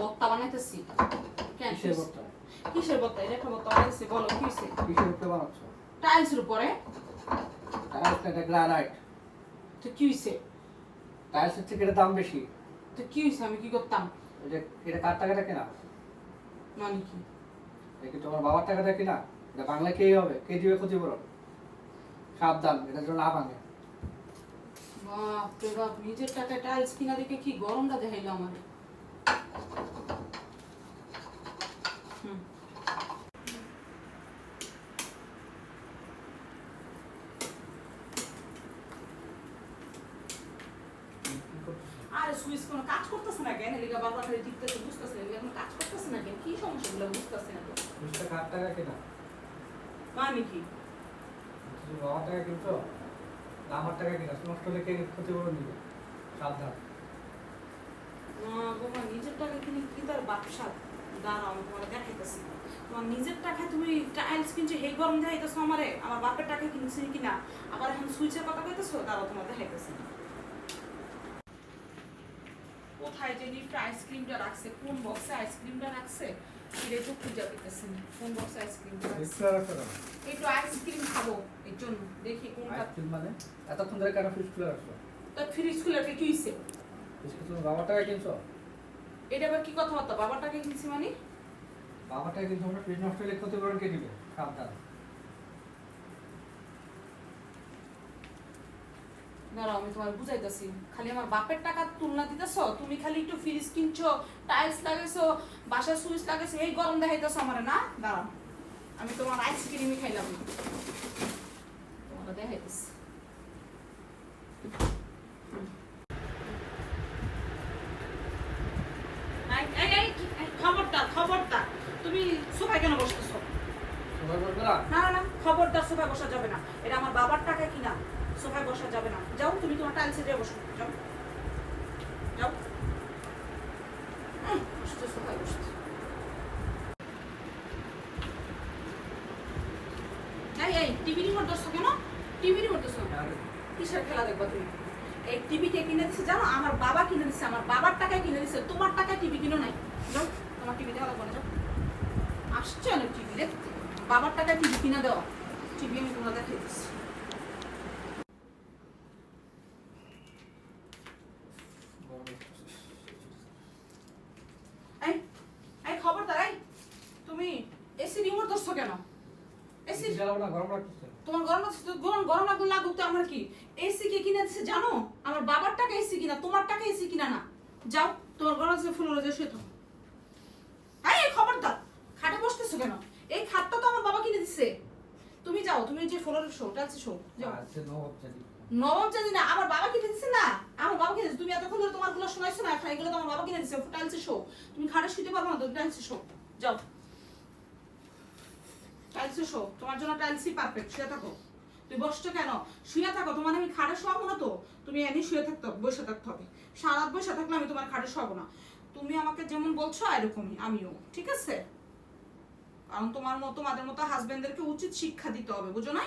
বত্তা বানাইতেছি। কেন? কিসের বর্তা কিসের বত্তা? এটা একটা বত্তা বানাইতেছি বলো কি হইছে? কিসের উপরে বানাচ্ছ? টাইলসের উপরে। টাইলস এটা গ্রানাইট। তো কি হইছে? এটা দাম বেশি। তো কি হইছে? আমি কি করতাম? এটা এটা কার টাকাটা কেনা? মানে কি? এটা তোমার বাবার টাকাটা কিনা? এটা বাংলা কেই হবে? কে দিবে ক্ষতিপূরণ? সাবধান এটা যেন না ভাঙে। বাপ বাপ নিজের টাকায় টাইলস কিনা দেখে কি গরমটা দেখাইলো আমার? আরে সুইচ কোনো কাজ করতেছে না কেন? এলিগা বারবার খালি টিপতেছে বুঝতেছে এলিগা কোনো কাজ করতেছে না কেন? কি সমস্যা গুলো বুঝতেছে না তো বুঝতে টাকা কেনা? মানে কি? বাবার টাকা কিনছো? আমার টাকা কিনা? নষ্ট হলে কে ক্ষতিপূরণ দিবে? সাবধান। বাবা নিজের টাকা কিনে কি তার ব্যবসা দাঁড়াও আমি তোমার দেখাইতেছি। তোমার নিজের টাকায় তুমি টাইলস কিনছো হেই গরম দেখাইতেছো আমারে? আমার বাপের টাকায় কিনছি কিনা? আবার এখন সুইচের কথা কইতেছো? দাঁড়াও তোমার দেখাইতেছি। কোথায় যে নিফটা আইসক্রিমটা রাখছে? কোন বক্সে আইসক্রিমটা রাখছে? এটা তো খুঁজে পেতেছি কোন বক্সে আইসক্রিমটা রাখছে? কেন একটু আইসক্রিম খাব এর জন্য। দেখি আইসক্রিম মানে এতক্ষণ ধরে কেন ফ্রিজ খুলে রাখছো তার ফ্রিজ খুলে রেখে কি হইছে? ফ্রিজ তুমি বাবার টাকা কিনছো? এটা আবার কি কথাবার্তা? বাবার টাকা কিনছি মানে? বাবার টাকা কিনছো মানে ফ্রিজ নষ্ট হলে ক্ষতিপূরণ কে দিবে সাবধান। দাঁড়াও আমি তোমার বুঝাইতেছি। খালি আমার বাপের টাকা তুলনা দিতেছ? তুমি খালি একটু ফ্রিজ কিনছো টাইলস লাগাইছো বাসার সুইচ লাগাইছো এই গরম দেখাইতেছো আমার না? দাঁড়াও। আমি তোমার আইসক্রিমই খাইলাম তোমাকে দেখাইতেছি এই, এই, এই, এই, খবরদার খবরদার তুমি সোফায় কেন বসতেছো? না? না খবরদার সোফায় বসা যাবে না। এটা আমার বাবার টাকা কিনা? সোফায় বসা যাবে না। যাও তুমি তোমার টাইলসে যেয়ে বসো। যাও। যাও। বসতে সোফায় বসতে এই এই টিভি রিমোট দোষ কেন? টিভি রিমোট কিসের খেলা দেখবা তুমি? এই টিভি কে কিনে জানো? আমার বাবা কিনে দিচ্ছে আমার বাবার টাকায় কিনে দিচ্ছে তোমার টাকায় টিভি কিনো নাই। যাও তোমার টিভি দেখা লাগবে না। আসছে না টিভি দেখতে বাবার টাকায় টিভি কিনে দেওয়া। টিভি আমি এই তুমি এসি রিমোট ধরছো কেন? এসি গরম তোমার গরম লাগছে তো গরম গরম লাগলে লাগুক তো আমার কি? এসি কে কিনে দিছে জানো? আমার বাবার টাকা এসি কিনা তোমার টাকা এসি কিনা না। যাও তোমার গরম লাগছে ফুল রোজে শুয়ে থাকো। এই এই খবরদার। বসতেছো কেন? এই খাটটা তো আমার বাবা কিনে দিছে। তুমি যাও তুমি যে ফ্লোরের শো টালছে শো নবম জানি না আমার বাবা কিনে দিছে না? আমার বাবা কিনে তুমি এতক্ষণ ধরে তোমারগুলো শোনাইছো না এখন এগুলো তো আমার বাবা কিনে দিছে। শো তুমি খাটে শুতে পারবে না শো যাও। টাইলসে শো তোমার জন্য টাইলসই পারফেক্ট শুয়ে থাকো। তুই বসছো কেন? শুয়ে থাকো তোমার আমি খাটে শোয়াবো না তো? তুমি এনে শুয়ে থাকতে হবে বসে থাকতে হবে। সারা বসে থাকলে আমি তোমার খাটে শোয়াবো না। তুমি আমাকে যেমন বলছো এরকমই আমিও। ঠিক আছে? কারণ তোমার মতো তোমাদের মতো হাজবেন্ডদেরকে উচিত শিক্ষা দিতে হবে বুঝো না